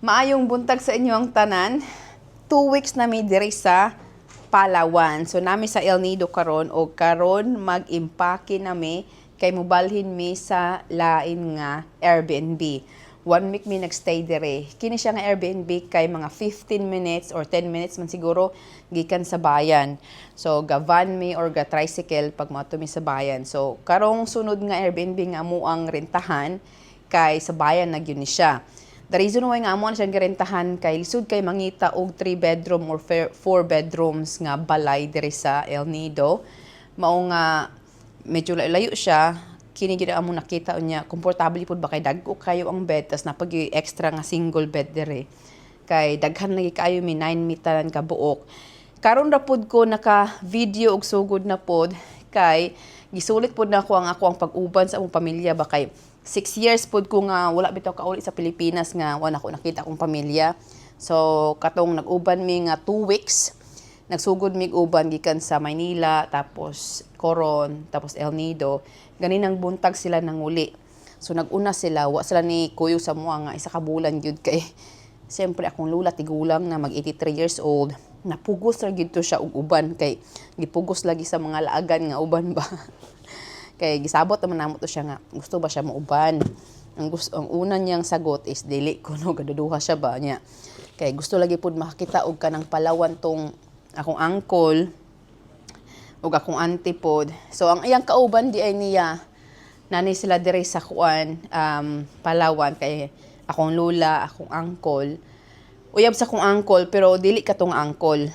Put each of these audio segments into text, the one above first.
Maayong buntag sa inyo ang tanan. Two weeks na mi diri sa Palawan. So nami sa El Nido karon o karon mag-impake nami kay mobalhin mi sa lain nga Airbnb. One week mi nagstay dire. Kini siya nga Airbnb kay mga 15 minutes or 10 minutes man siguro gikan sa bayan. So ga van mi or ga tricycle pag mo mi sa bayan. So karong sunod nga Airbnb nga amo ang rentahan kay sa bayan na gyud ni siya. The reason why nga amo na siyang garentahan kay lisod kay mangita og 3 bedroom or 4 bedrooms nga balay diri sa El Nido. Mao nga medyo layo siya. Kini gyud amo nakita unya komportable pud ba kay dagko kayo ang bed tas napag extra nga single bed diri. Kay daghan lagi kayo mi 9 mitaran ka buok. Karon ra pud ko naka video og sugod na pod kay gisulit pud na ako ang ako ang pag-uban sa among pamilya ba kay six years pod ko nga wala bitaw ka uli sa Pilipinas nga wala ko nakita akong pamilya. So katong nag-uban mi nga two weeks nagsugod mig uban gikan sa Maynila tapos Coron tapos El Nido. Ganinang buntag sila nanguli so naguna sila wa sila ni kuyo sa mua nga isa ka bulan gyud kay siyempre akong lula tigulang na mag 83 years old. Napugos ra gyud to siya og uban kay gipugos lagi sa mga laagan nga uban ba kay gisabot naman namo to siya nga gusto ba siya mauban ang gusto ang una niyang sagot is dili ko no gaduduha siya ba niya kay gusto lagi pud makakita og kanang palawan tong akong uncle ug akong auntie pod. So ang iyang kauban di ay niya nani sila dire sa kuan um, Palawan kay akong lula, akong uncle. Uyab sa akong uncle pero dili katong uncle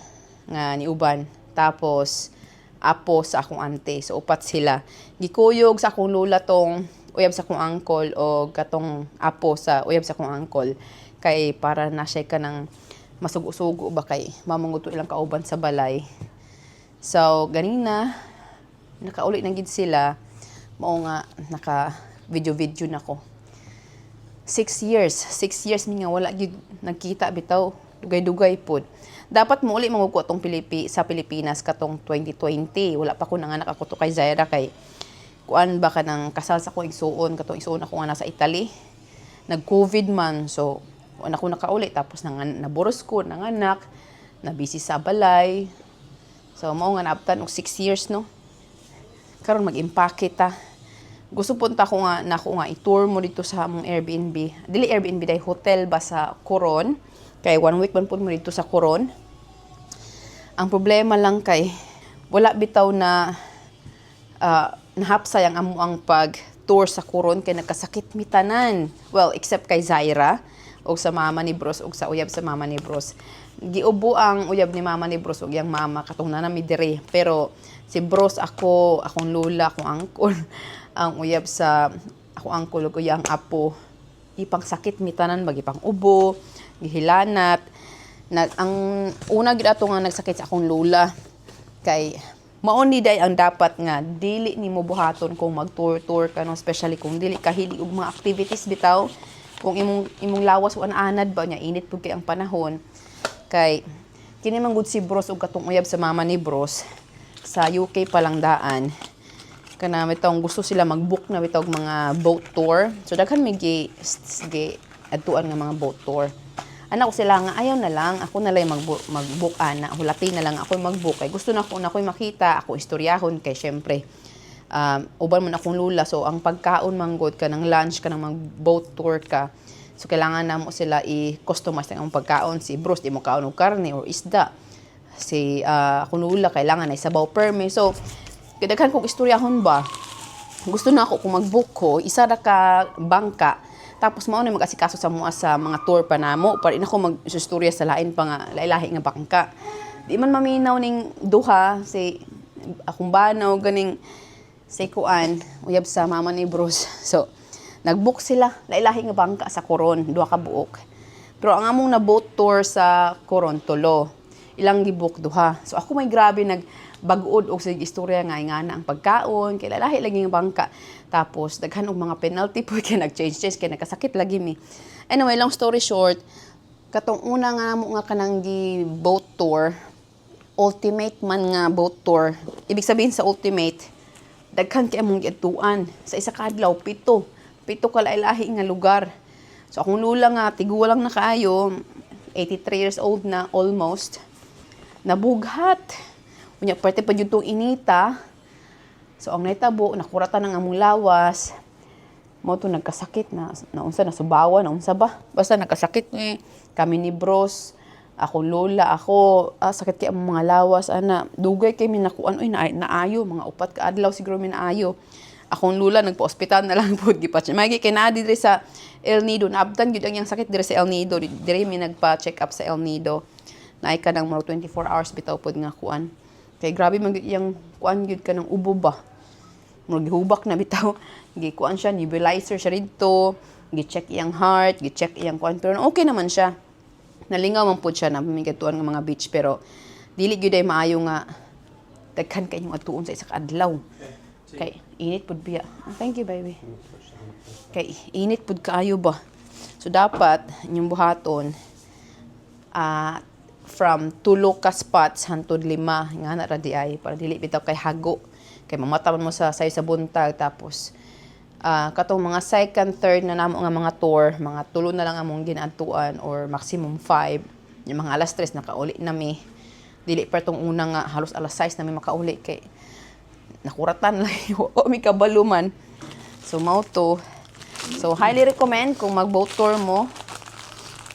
nga ni uban. Tapos apo sa akong auntie. So upat sila. Gikuyog sa akong lula tong uyab sa akong uncle o katong apo sa uyab sa akong uncle kay para na siya ka ng masugo-sugo ba kay mamanguto ilang kauban sa balay. So, ganina, nakauli na gid sila. Mao nga, naka video-video na ko. Six years. Six years mi wala gid nagkita bitaw. Dugay-dugay pod. Dapat mo uli manguko tong Pilipi sa Pilipinas katong 2020. Wala pa ko nanganak ako to kay Zaira kay kuan ba ka nang kasal sa ko igsuon katong igsuon ako nga nasa Italy. Nag-COVID man. So, wala ko nakauli tapos nang naburos ko nanganak na busy sa balay So, mao nga naabtan og 6 years, no? Karon mag-impake ta. Gusto punta ko nga na ko nga i-tour mo dito sa among Airbnb. Dili Airbnb dai hotel ba sa Coron. Kay one week man pud mo dito sa Coron. Ang problema lang kay wala bitaw na uh, nahapsay ang amo ang pag tour sa Coron kay nagkasakit mi tanan. Well, except kay Zaira o sa mama ni Bros o sa uyab sa mama ni Bros giubo ang uyab ni mama ni Bros ug yang mama katong nanami diri pero si Bros ako akong lula akong angkol ang uyab sa ako angkol ug yang apo ipang sakit mi tanan magipang ubo gihilanat na ang una gid ato nga nagsakit sa akong lula. Kay mao ni day ang dapat nga dili nimo buhaton kung mag-tour-tour ka no? Especially kung dili ka hili og mga activities bitaw. Kung imong imong lawas o anad ba nya init pud kay ang panahon. Kay kini man si Bros ug katong uyab sa mama ni Bros sa UK pa lang daan kana bitong gusto sila mag-book na bitong mga boat tour. So daghan mi gi gi adtuan nga mga boat tour anak ko sila nga ayaw na lang. Ako na lang mag-book, mag-book ana. Hulati na lang ako mag-book. Kay gusto na ko na ko'y makita. Ako istoryahon. Kay syempre um, uban man akong lula. So ang pagkaon manggod ka ng lunch ka ng mag boat tour ka So, kailangan na mo sila i-customize ang pagkaon. Si Bruce, di mo kaon og karne or isda. Si uh, kunula, kailangan na isabaw perme. So, kadaghan kong istoryahon ba, gusto na ako kung mag-book ko, isa ra ka bangka, tapos mao na mag-asikaso sa mga sa mga tour pa namo para ina ko mag-istorya sa lain pa nga lailahi nga bangka. Di man maminaw ning duha si akong banaw ganing si kuan uyab sa mama ni Bruce. So, Nagbook sila, lailahi nga bangka sa Coron, duha ka buok. Pero ang among na boat tour sa Coron, tulo. Ilang gibook duha. So ako may grabe nag bag-od og sig istorya nga nga na ang pagkaon, kay lalahi lagi nga bangka. Tapos daghan og mga penalty po kay nag-change change kay nagkasakit lagi mi. Anyway, long story short, katong una nga mo nga kanang boat tour, ultimate man nga boat tour. Ibig sabihin sa ultimate, daghan kay among giatuan sa isa ka adlaw pito pito ka nga lugar. So akong lula nga tiguwa lang na kaayo, 83 years old na almost. Nabughat. Unya parte pa jud inita. So ang naitabo nakuratan ng among lawas. Mo to nagkasakit na naunsa na subawa naunsa ba? Basta nagkasakit ni kami ni bros. Ako lola, ako ah, sakit kay among mga lawas ana. Dugay kay mi nakuan oy na, naayo mga upat ka adlaw siguro mi naayo. Akong lula nagpa-ospital na lang pud gipatch. May kay naa diri sa El Nido naabtan gyud ang iyang sakit diri sa El Nido. Diri mi nagpa-check up sa El Nido. Naay ka ng mga 24 hours bitaw pud nga kuan. Kay grabe man iyang kuan gyud ka ng ubo ba. Murag gihubak na bitaw. Gikuan siya, nebulizer siya dito. Gi-check iyang heart, gi-check iyang kuan. Pero okay naman siya. Nalingaw man pud siya na mamigatuan nga mga beach pero dili gyud ay maayo nga daghan kay yung atuon sa isa ka adlaw. Kay init pud biya. Ah, Thank you baby. Kay init pud kaayo ba. So dapat inyong buhaton ah from tulo ka spots hantod lima nga na ra para dili bitaw kay hago. Kay mamata man mo sa sayo sa buntag tapos ah katong mga second third na namo nga mga tour mga tulo na lang among ginadtuan or maximum five yung mga alas 3 nakauli na mi. Dili pa tong una nga halos alas 6 na mi makauli kay nakuratan lang o mi kabaluman. So mao to. So highly recommend kung mag boat tour mo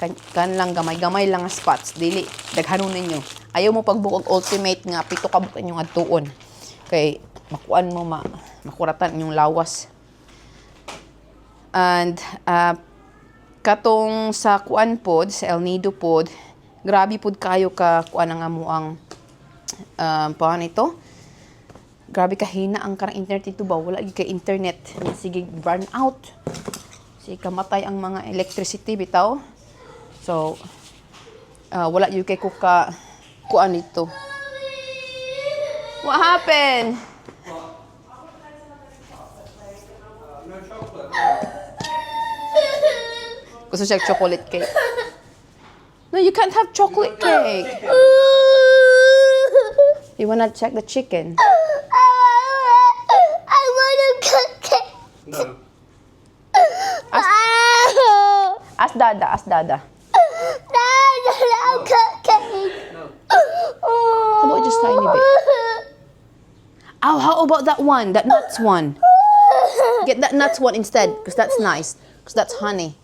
kan, lang gamay-gamay lang spots. Dili daghanon ninyo. Ayaw mo pagbook og ultimate nga pito ka book inyong adtuon. Kay makuan mo ma makuratan inyong lawas. And ah, katong sa kuan pod sa El Nido pod grabe pod kayo ka kuan nga mo ang um, paano ito? Grabe kahina ang karang internet dito ba? Wala gyud kay internet. Sige burn out. Sige kamatay ang mga electricity bitaw So, uh, wala yung kay kuka kuan ito. What happened? Gusto siya chocolate cake. No, you can't have chocolate cake. You wanna check the chicken? I want to cook it. No. Ask Dada, ask Dada. Dad, I'll cook it. No. How about just tiny bit? Oh, how about that one? That nuts one. Get that nuts one instead, because that's nice. Because that's honey.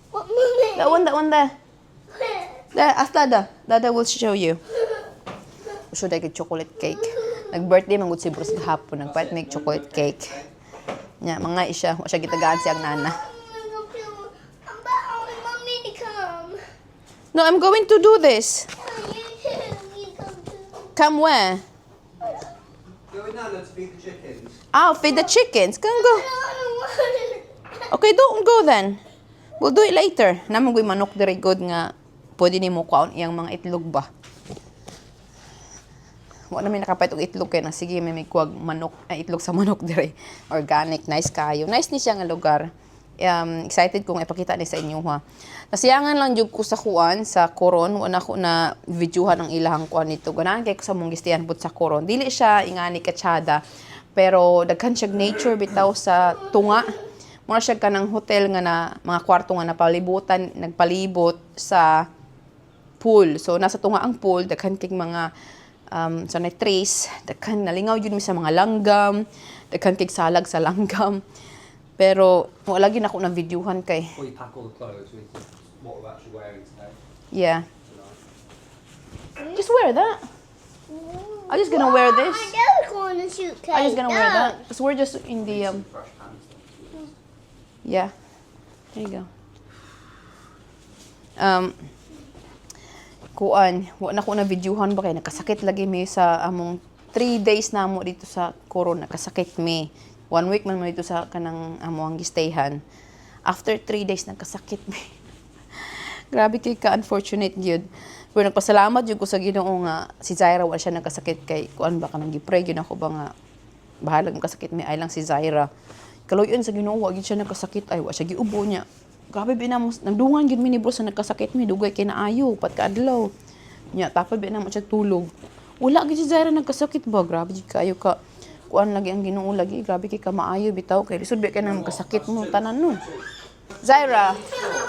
That one, that one there. There, ask Dada. Dada will show you. Should I get chocolate cake? Nag-birthday man gud si Bruce gahapon. Nagpait make chocolate cake. Nya, mga isya. Wa siya gitagaan siyang nana. No, I'm going to do this. You too. You come too. Come where? Go Nana to feed the chickens. I'll feed the chickens. Come go. Okay, don't go then. We'll do it later. Naman ko'y manok dire good nga pwede ni mo kuan iyang mga itlog ba. Wa na may nakapait og itlog kay na sige may may kuwag manok ay itlog sa manok dire. Organic, nice kayo. Nice ni siya nga lugar. Um, excited kong ipakita ni sa inyo ha. Nasiyangan lang jud ko sa kuan sa Coron, wala ko na videohan ang ilahang kuan nito. Ganahan kay ko sa mong gistiyan pud sa Coron. Dili siya ingani katsada, pero daghan siya nature bitaw sa tunga. Mura siya ka ng hotel nga na mga kwarto nga napalibutan, nagpalibot sa pool. So nasa tunga ang pool, daghan kay mga um, sa trees, daghan nalingaw yun mi sa mga langgam, daghan kay salag sa langgam. Pero wala gyud ako na videohan kay. Or you pack all the clothes with what we're actually wearing today. Yeah. Just wear that. I'm just gonna wear this. I don't want to shoot. I'm just gonna wear that. Because we're just in the um Fresh pants. then. Yeah. There you go. Um, kuan, wa na ko na videohan ba kay nakasakit lagi mi sa among 3 days na mo dito sa Coron nakasakit mi. One week man mo dito sa kanang amo ang gistayhan. After 3 days nagkasakit mi. Grabe kay ka unfortunate gyud. Pero nagpasalamat jud ko sa Ginoo nga si Zaira wala siya nagkasakit kay kuan ba kanang gipray gyud ako ba nga bahala ng kasakit mi ay lang si Zaira. Kaloyon sa Ginoo wa gyud siya nagkasakit ay wa siya giubo niya. Grabe binamo nagdungan gyud mi ni bro sa nagkasakit mi dugay kay naayo pat kaadlaw. Nya tapos binamo siya tulog. Wala gyud si Zaira nagkasakit ba grabe gyud kayo ka kuan lagi ang Ginoo lagi grabe kay ka maayo bitaw kay lisod ba kay nang kasakit mo tanan no. Zaira,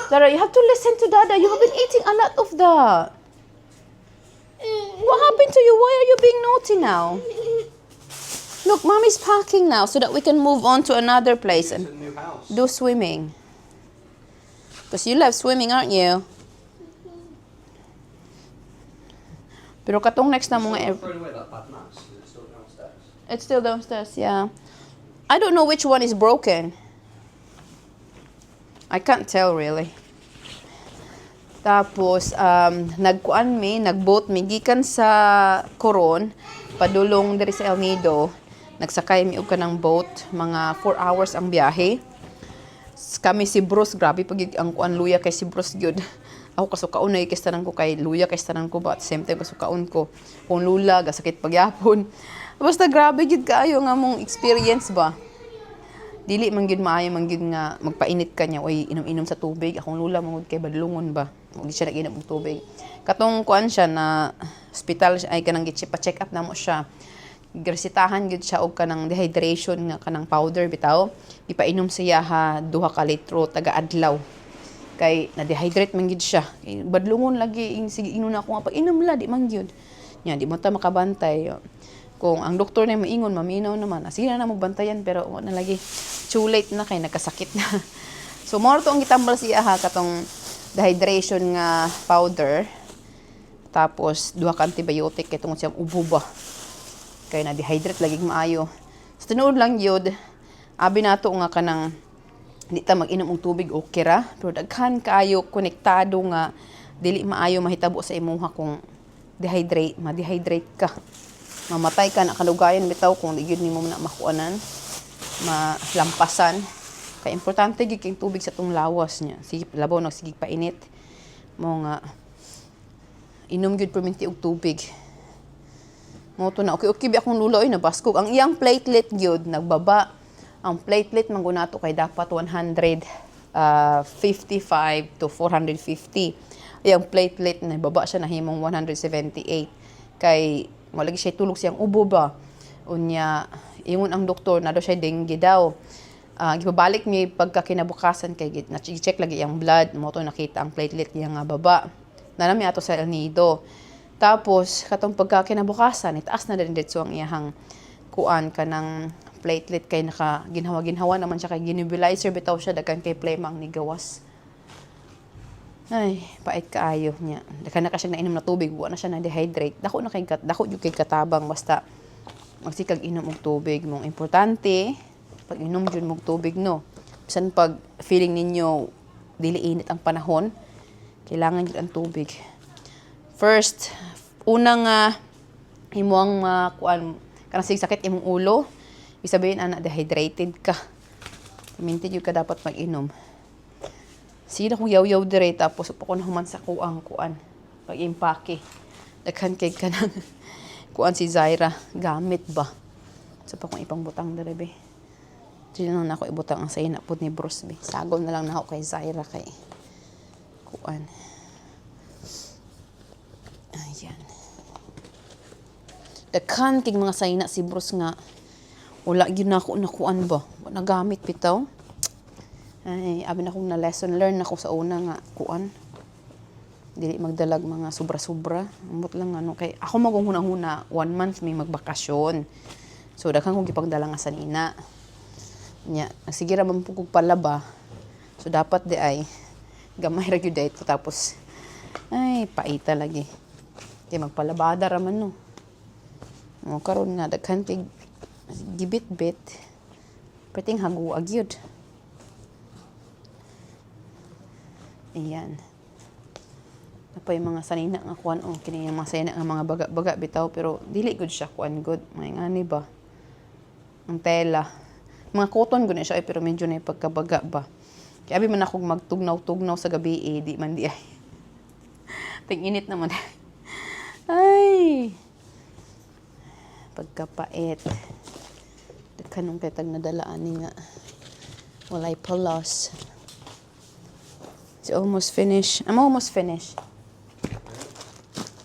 Zaira, you have to listen to Dada. You have been eating a lot of that. What happened to you? Why are you being naughty now? Look, mommy's packing now so that we can move on to another place and do swimming. Because you love swimming, aren't you? Pero katong next na mga It's still downstairs. Yeah. I don't know which one is broken. I can't tell really. Tapos, um, nagkuan mi, nagboat mi, gikan sa Coron, padulong diri sa El Nido. Nagsakay mi og kanang boat, mga 4 hours ang biyahe. Kami si Bruce, grabe pag ang kuan luya kay si Bruce gyud. Ako kasukaon na ikistanan ko kay luya kay istanan ko the same time kasukaon ko. Kung lula, gasakit pagyapon. Basta grabe gyud kaayo nga mong experience ba? Dili man gyud maayo man gyud nga magpainit ka niya oy inom-inom sa tubig. Akong lula mangud kay badlungon ba? Ug siya naginom og tubig. Katong kuan siya na hospital ay kanang gitsi pa check up namo siya. Gresitahan gyud siya og kanang dehydration nga kanang powder bitaw. Ipainom siya ha duha ka litro taga adlaw kay na-dehydrate man gyud siya. Badlungon lagi ing sige inon ako nga pag inom la di man gyud nya di mo ta makabantay kung ang doktor na maingon maminaw naman. Ah, sige na na magbantayan pero wa na lagi. Too late na kay nagkasakit na. So mo to ang gitambal siya ha katong dehydration nga powder. Tapos duha ka antibiotic kay tungod siyang ubo ba? Kay na dehydrate lagi maayo. So tinuod lang yun abi nato nga kanang di ta mag-inom og tubig okay ra? Pero daghan kaayo konektado nga dili maayo mahitabo sa imuha kung dehydrate ma-dehydrate ka mamatay ka na kalugayan bitaw kung gyud nimo na makuanan malampasan. Kay importante gyud kay tubig sa tong lawas niya. Sige labaw nag sige painit. Mo nga inom gyud perminti og tubig. Mo to na okay okay bi akong lulo ay nabaskog. Ang iyang platelet gyud nagbaba. Ang platelet man nato kay dapat 100 ah, 55 to 450 iyang platelet na baba siya nahimong 178 kay wala siya tulog siyang ubo ba? Unya ingon ang doktor na daw siya dengue daw. Ah, gibabalik mi pagka kinabukasan kay git na check lagi ang blood mo to nakita ang platelet niya nga baba. Nanami ato sa El Nido. Tapos katong pagka kinabukasan itaas na din ditso ang iyahang kuan kanang platelet kay naka ginhawa ginhawa naman siya kay ginebulizer bitaw siya daghan kay plemang ni gawas ay, pait kaayo niya. Daka na ka siya nainom na tubig, wa na siya na dehydrate. Dako na kay kat, dako jud kay katabang basta magsikag inom og tubig mong importante pag inom jud mog tubig no. Bisan pag feeling ninyo dili init ang panahon, kailangan jud ang tubig. First, unang uh, imuang uh, kuan kanang sakit imong ulo, ibig sabihin ana dehydrated ka. Minti jud ka dapat mag-inom. Na kung yaw-yaw dire tapos upo ko na human sa kuang kuan. Pag impake. Daghan kay kanang kuan si Zaira gamit ba. So pa kung ipang butang dire be. Dili na ako ibutang ang sayna pud ni Bruce be. Sagol na lang na ako kay Zaira kay kuan. Ayan. Daghan kay mga sayna si Bruce nga wala gyud na ako nakuan ba. Wala gamit bitaw. Ay, abi na akong na lesson learn ako sa una nga kuan. Dili magdalag mga sobra-sobra. Ambot lang ano kay ako magunghuna-huna one month may magbakasyon. So daghang kong gipagdala nga sa nina. Nya, sige ra man pugog palaba. So dapat di ay gamay ra gyud tapos ay paita lagi. Kay magpalabada ra man no. O karon nga daghan kay gibit-bit. Pating haguag yun. Ayan. Apa yung mga sanina nga kuan o kini yung mga sanina nga mga baga-baga bitaw pero dili good siya kuan good. May ngani ba? Ang tela. Mga cotton gud na siya eh, pero medyo na pagkabaga ba. Kaya abi man ako magtugnaw-tugnaw sa gabi eh, di man di ay. Ting init naman. ay. Pagkapait. Kanong kay tag nadalaan ni nga. Walay palos. Almost finished. I'm almost finished.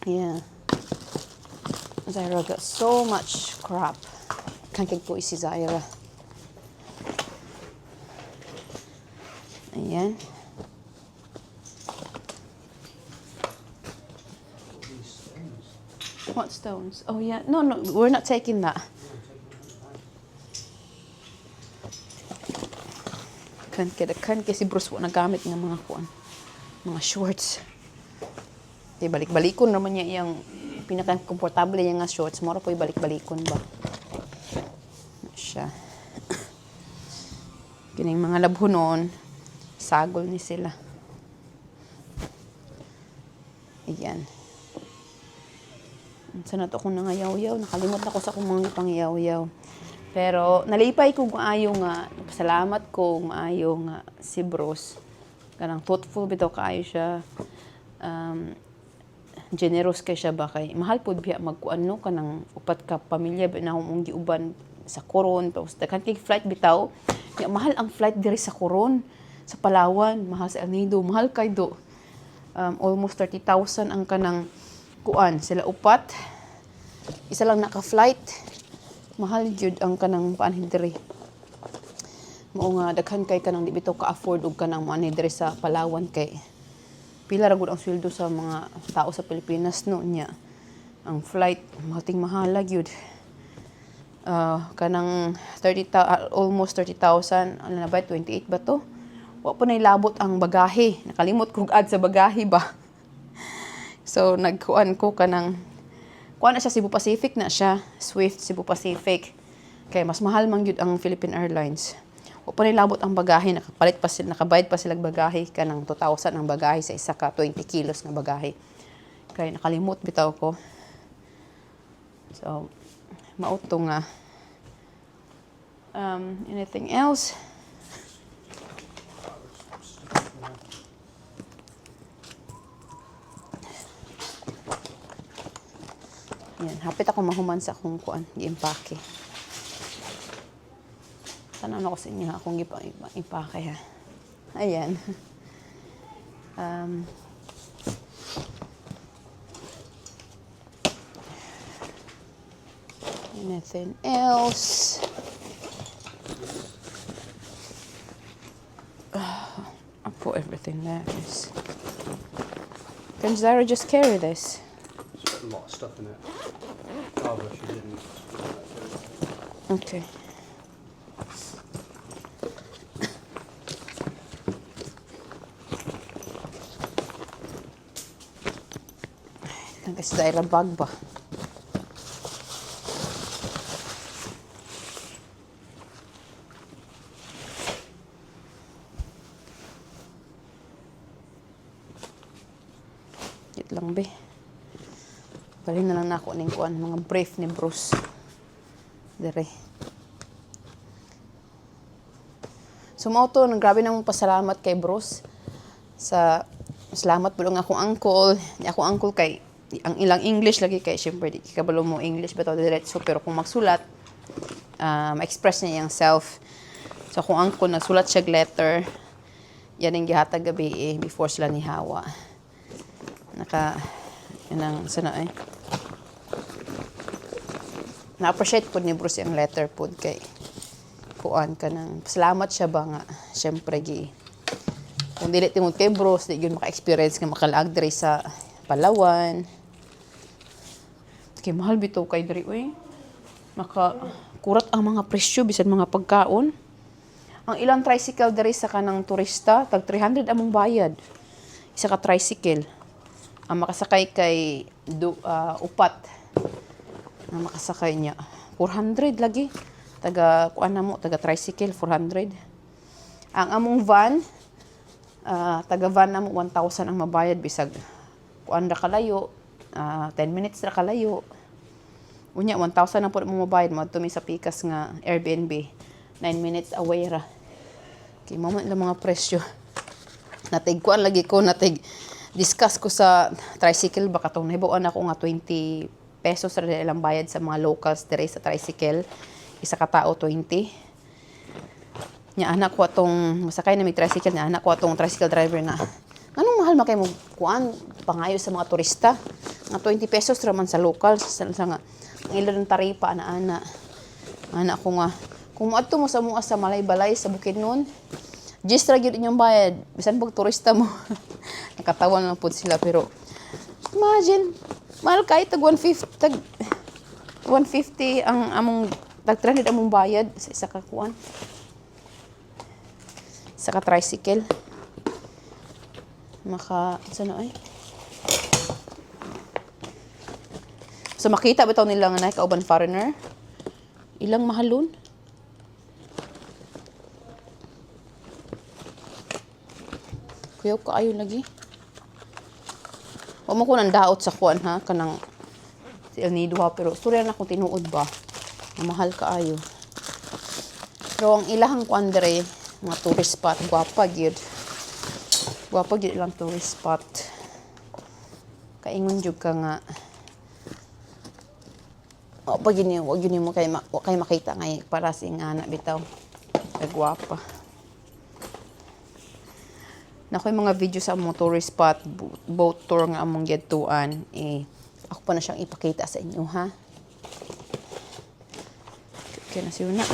Yeah. Zaira got so much crap. Can't get si Zaira. Stones. What stones? Oh yeah. No, no, we're not taking that. Kan kada kan kasi Bruce wa nagamit ng mga kuan. Mga shorts. Di balik-balikon naman niya iyang pinaka komportable niya nga shorts. Mora po ibalik-balikon ba. Siya. Kining mga labhonon, sagol ni sila. Ayan. Sa nato akong nangayaw-yaw, nakalimot ako sa akong mga pangyaw-yaw. Pero nalipay ko maayo nga, salamat ko maayo nga si Bruce. Kanang thoughtful bitaw kaayo siya. Um, generous kay siya ba kay mahal pud biya magkuan no? Kanang upat ka pamilya na mong giuban sa Coron tapos daghan kay flight bitaw. Ya, mahal ang flight diri sa Coron sa Palawan mahal sa El Nido mahal kay do. Um, almost 30,000 ang kanang kuan sila upat. Isa lang naka-flight mahal gyud ang kanang paanhin diri. Mao nga daghan kay kanang di bitaw ka-afford og kanang money diri sa Palawan kay pila ra ang sweldo sa mga tao sa Pilipinas no nya. Ang flight mating mahala gyud. Ah, kanang 30 ta- ah, almost 30,000 ano na ba 28 ba to? Wa pa nailabot ang bagahe. Nakalimot kog ad sa bagahe ba? So nagkuan ko kanang kuan na siya Cebu Pacific na siya. Swift Cebu Pacific. Kay mas mahal man gyud ang Philippine Airlines. Wa pa nilabot ang bagahe nakapalit pa sila nakabayad pa sila bagahe kanang 2,000 ang bagahe sa isa ka 20 kilos nga bagahe. Kay nakalimot bitaw ko. So mauto nga. Um, anything else Yan, hapit ako mahuman sa akong kuan, sa inyo ha, akong gipa- ipa- impake ha. Ayan. Um, anything else? I'll put everything there. Can Zara just carry this? A lot of stuff in it. Okay. Kasi dahil bag ba? Wait lang be. Balik na lang na ako ning kuan mga brief ni Bruce. Dire. So mao to, nang grabe nang pasalamat kay Bruce sa salamat po nga akong uncle. Ni akong uncle kay ang ilang English lagi kay syempre di kabalo mo English beto diretso pero kung magsulat uh, ma-express niya yung self. So akong uncle nagsulat siya letter. Yan ang gihatag gabi eh, before sila ni Hawa. Naka yun ang sana eh na-appreciate po ni Bruce yung letter po kay kuan ka nang salamat siya ba nga? Syempre gi. Kung dili tingod kay Bruce di yun maka-experience nga makalaag diri sa Palawan. Kay mahal bitaw kay diri uy. Maka kurat ang mga presyo bisan mga pagkaon. Ang ilang tricycle diri sa kanang turista tag 300 among bayad. Isa ka tricycle. Ang makasakay kay du, ah, upat na makasakay niya. 400 lagi. Taga, kuan na mo, taga tricycle, 400. Ang among van, ah, taga van na mo, 1,000 ang mabayad. Bisag, kuan ra kalayo, ah, 10 minutes ra kalayo. Unya, 1,000 ang po mo mabayad. Mo sa pikas nga Airbnb. 9 minutes away ra. Kay mo man lang mga presyo. Natig kuan lagi ko, natig discuss ko sa tricycle baka tong nahibawan ako nga 20 pesos ra ilang bayad sa mga locals dire sa tricycle isa ka tao 20 nya anak ko atong masakay na may tricycle nya anak ko atong tricycle driver nga anong mahal man kay mo kuan pangayo sa mga turista nga 20 pesos ra man sa local sa, sa nga ang ilang taripa ana ana anak ko nga kung moadto mo sa mua sa Malay Balay sa Bukidnon Just ra gyud inyong bayad. Bisan pag turista mo. Nakatawan lang po sila pero imagine mahal kahit tag 150 tag 150 ang among tag 300 among bayad sa isa ka kuan. Sa ka tricycle. Maka sana ay. So makita bitaw nila nga na kauban foreigner. Ilang mahalon? Kuyaw ka ayo lagi. Wa mo ko nang daot sa kuan ha kanang si El Nido ha pero storya na ko tinuod ba. Na mahal ka ayo. Pero ang ilahang kuan dire mga tourist spot gwapa gyud. Gwapa gyud ilang tourist spot. Kaingon jud ka nga o pag yun wag yun mo kay, ma- kay makita ngay para si nga anak bitaw. Kagwapa. Na yung mga video sa among spot, bo- boat tour nga among gituan, eh, ako pa na siyang ipakita sa inyo, ha? Kaya na siya na.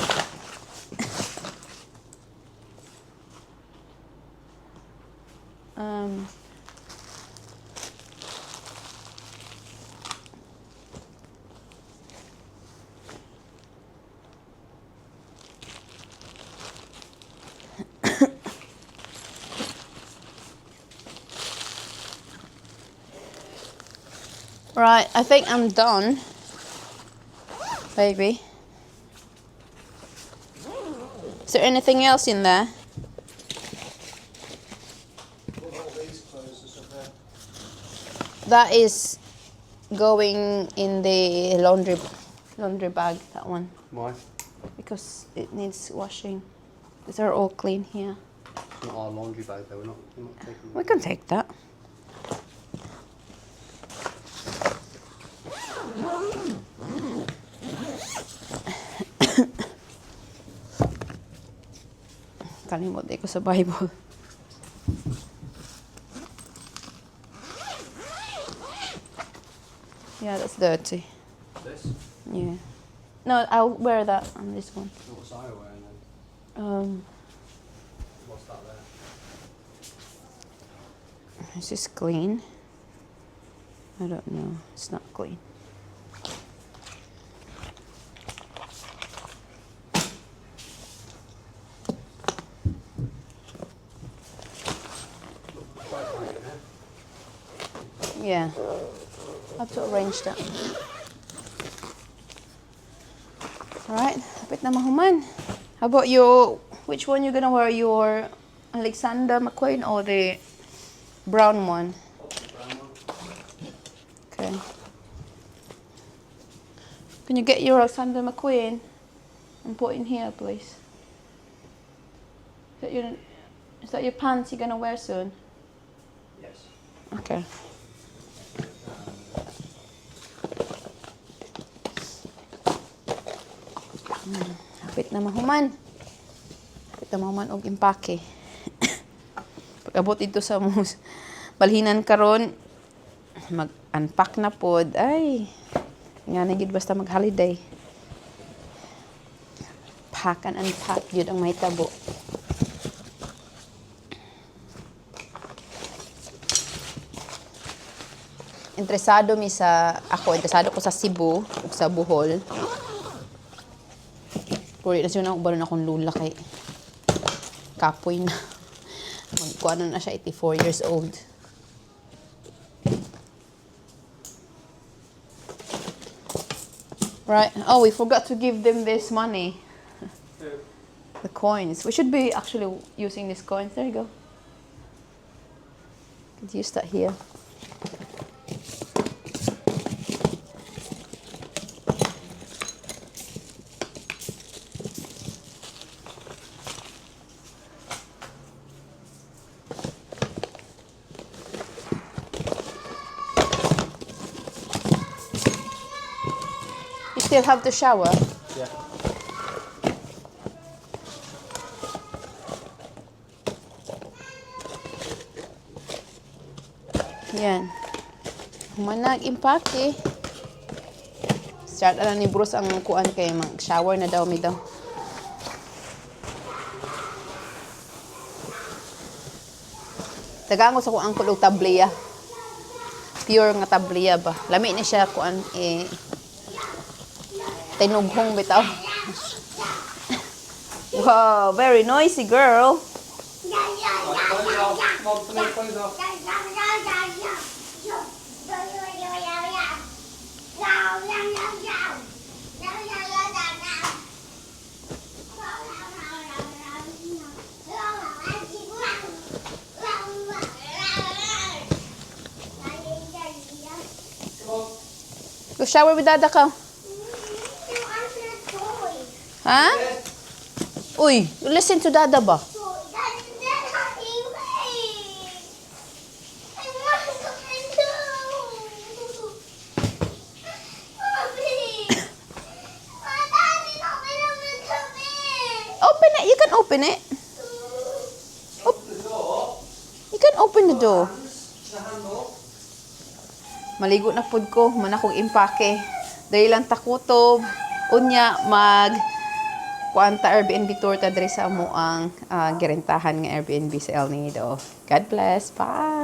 Right, I think I'm done. Baby. Is there anything else in there? That is going in the laundry laundry bag, that one. Why? Because it needs washing. These are all clean here. It's not our laundry bag though. We're not, we're not taking We can take that. Kalimot di ko sa Bible. Yeah, that's dirty. this. Yeah. No, I'll wear that on this one. What's I wearing then? Um, What's that there? Is this clean? I don't know. It's not clean. Yeah. I have to arrange that. Alright, kapit na mahuman. How about your, which one you're gonna wear? Your Alexander McQueen or the brown one? Okay. Can you get your Alexander McQueen and put in here, please? Is that your, is that your pants you're gonna wear soon? Yes. Okay. Hapit na mahuman. Hapit na mahuman og impake. Pag-abot ito sa mus balhinan karon mag-unpack na pod. Ay, nga na gid basta mag-holiday. Pack and unpack yun ang may tabo. interesado mi sa ako interesado ko sa Cebu sa Bohol Ubaron akong lula kay kapoy na. Na siya 84 years old. Right. Oh we forgot to give them this money. The coins. We should be actually using these coins. There you go. Could use that here Still have to shower? Yeah. Yan. Humanag impake. Start na ni Bruce ang kuan kay mag shower na daw mi daw. Tagango sa kung ang kulog tableya. Pure nga tableya ba. Lami ni siya kuan eh tinughong bitaw. wow, very noisy girl. Go shower with dada ka. Ha? Uy, listen to dada ba? Open it. You can open it. Op- You can open the door. Maligo na pud ko, man akong impake. Dahil lang takutob. Unya, mag kuanta Airbnb tour ta diri sa amo ang ah, girentahan nga Airbnb sa El Nido. God bless. Bye.